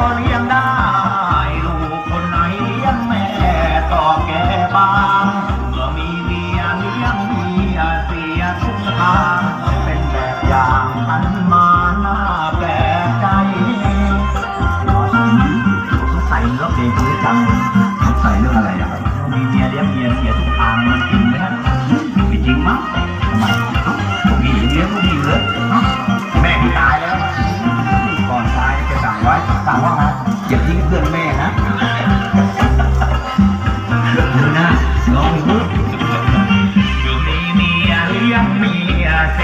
ก็เลี้ยงได้ ลูกคนไหนเลี้ยงแม่ต่อแก่บ้า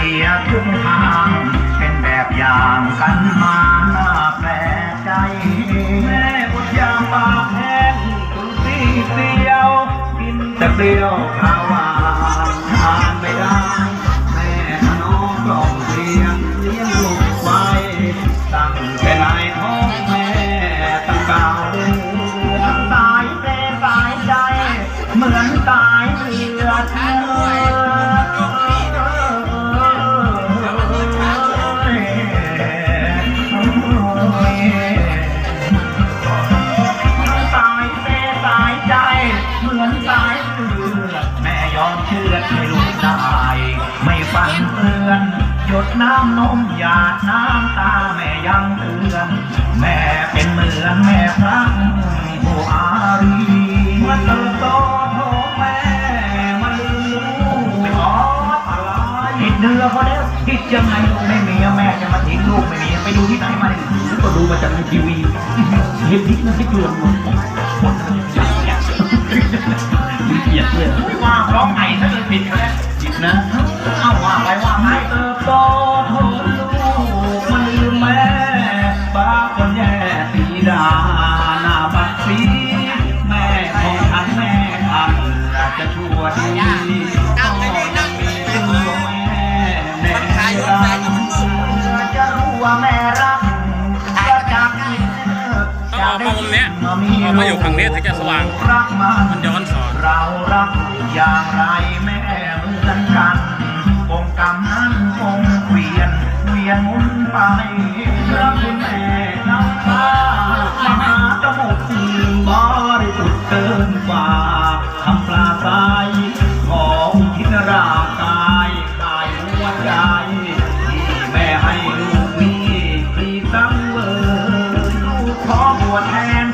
เสียทุกทางเป็นแบบอย่างกันมาน้าแปลกใจ แม่อดยามปากแห้งตุนสีเสียว กินแต่เปรี้ยวข้าวหวานทานไม่ได้ แม่ขนมกล่อมเสียงเลี้ยงลูกไว้ตั้งแต่ในท้องแม่ตั้งเก้าเดือนสายเปสายใจ เหมือนสายเรือเธอ ลูกได้ ไม่ฟันเปื้อน หยดน้ำนมหยาดน้ำตาแม่ยังเตือน แม่เป็นเหมือนแม่พระผู้อารีมื่อเติบโตโทแม่มันลืมลูกไม่ขออะไรผิดเดือเขาแล้วผิดยังไงลูกไม่มีแม่จะมาทิ้งลูกไม่มีไปดูที่ไหนมาเนี่ยก็ดูมาจากในทีวีเห็นทิศนะที่เตือนหมด ว่าร้องไห้ถ้าเกิดผิดเขาแล้วผิดนะ เอาว่าไปว่าไงเติบโต มุมเนี้ยเอมาอยู่ฝั่งนี้ถึงจะสว่าง มันย้อนสอนเรารักอย่างไรแม่เหมือนกันคงกรรมนั้นคงเวียนเวียนหมุนไปรักคุณแม่น้ำตามาตะมุกบริสุทธิ์เกินกว่าทำปลาใสของทินรากายกายหัวใจ all doing hands.